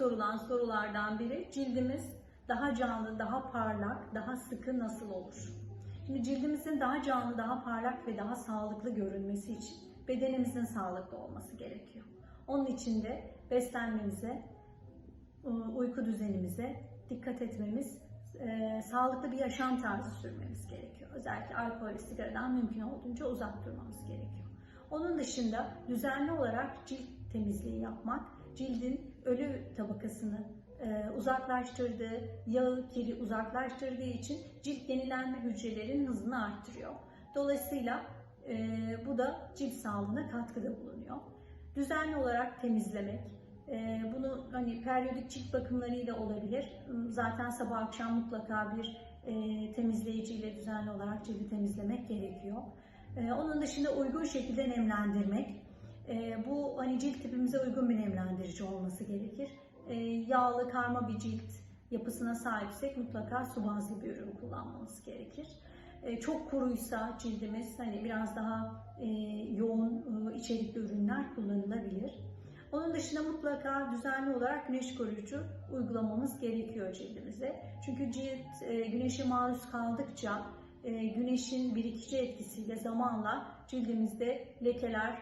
sorulan sorulardan biri cildimiz daha canlı, daha parlak, daha sıkı nasıl olur? Şimdi cildimizin daha canlı, daha parlak ve daha sağlıklı görünmesi için bedenimizin sağlıklı olması gerekiyor. Onun için de beslenmemize, e, uyku düzenimize dikkat etmemiz, e, sağlıklı bir yaşam tarzı sürmemiz gerekiyor. Özellikle alkol ve sigaradan mümkün olduğunca uzak durmamız gerekiyor. Onun dışında düzenli olarak cilt temizliği yapmak, cildin ölü tabakasını e, uzaklaştırdığı, yağı, kiri uzaklaştırdığı için cilt yenilenme hücrelerinin hızını arttırıyor. Dolayısıyla e, bu da cilt sağlığına katkıda bulunuyor. Düzenli olarak temizlemek, e, bunu hani periyodik cilt bakımlarıyla olabilir. Zaten sabah akşam mutlaka bir e, temizleyiciyle düzenli olarak cildi temizlemek gerekiyor. E, onun dışında uygun şekilde nemlendirmek. E, bu hani cilt tipimize uygun bir nemlendirici olması gerekir. E, yağlı karma bir cilt yapısına sahipsek mutlaka su bazlı bir ürün kullanmamız gerekir. E, çok kuruysa cildimiz hani biraz daha e, yoğun e, içerikli ürünler kullanılabilir. Onun dışında mutlaka düzenli olarak güneş koruyucu uygulamamız gerekiyor cildimize. Çünkü cilt e, güneşe maruz kaldıkça e, güneşin birikici etkisiyle zamanla cildimizde lekeler,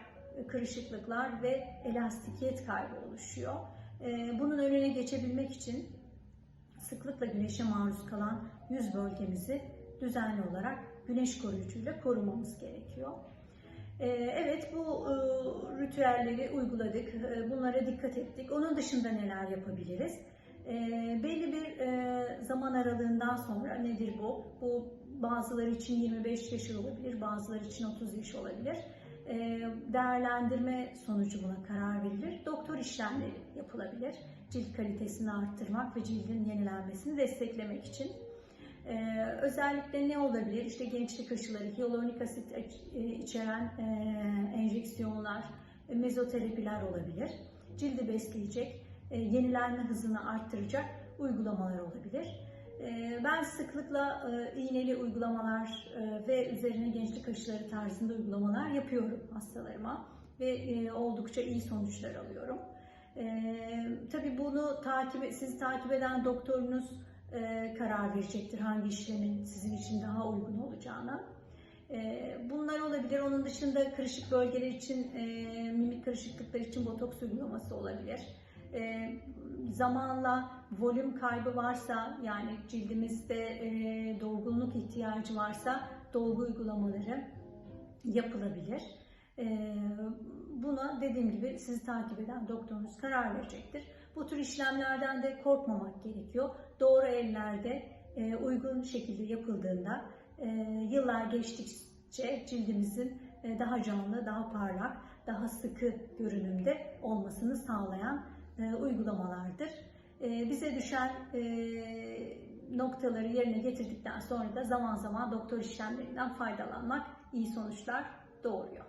kırışıklıklar ve elastikiyet kaybı oluşuyor. E, bunun önüne geçebilmek için sıklıkla güneşe maruz kalan yüz bölgemizi düzenli olarak güneş koruyucuyla korumamız gerekiyor. Ee, Evet bu e, ritüelleri uyguladık, e, bunlara dikkat ettik. Onun dışında neler yapabiliriz? Ee, Belli bir e, zaman aralığından sonra nedir bu? Bu bazıları için 25 yaş olabilir, bazıları için 30 yaş olabilir. Ee, Değerlendirme sonucu buna karar verilir. Doktor işlemleri yapılabilir. Cilt kalitesini arttırmak ve cildin yenilenmesini desteklemek için. Ee, özellikle ne olabilir? İşte gençlik aşıları, hyaluronik asit e, içeren e, enjeksiyonlar, e, mezoterapiler olabilir. Cildi besleyecek, e, yenilenme hızını arttıracak uygulamalar olabilir. E, ben sıklıkla e, iğneli uygulamalar e, ve üzerine gençlik aşıları tarzında uygulamalar yapıyorum hastalarıma ve e, oldukça iyi sonuçlar alıyorum. E, tabii bunu takip, sizi takip eden doktorunuz karar verecektir hangi işlemin sizin için daha uygun olacağına. E, bunlar olabilir. Onun dışında kırışık bölgeler için, mimik kırışıklıklar için botoks uygulaması olabilir. Zamanla volüm kaybı varsa, yani cildimizde e, dolgunluk ihtiyacı varsa dolgu uygulamaları yapılabilir. E, buna dediğim gibi sizi takip eden doktorunuz karar verecektir. Bu tür işlemlerden de korkmamak gerekiyor. Doğru ellerde e, uygun şekilde yapıldığında e, yıllar geçtikçe cildimizin e, daha canlı, daha parlak, daha sıkı görünümde olmasını sağlayan e, uygulamalardır. E, bize düşen e, noktaları yerine getirdikten sonra da zaman zaman doktor işlemlerinden faydalanmak iyi sonuçlar doğuruyor.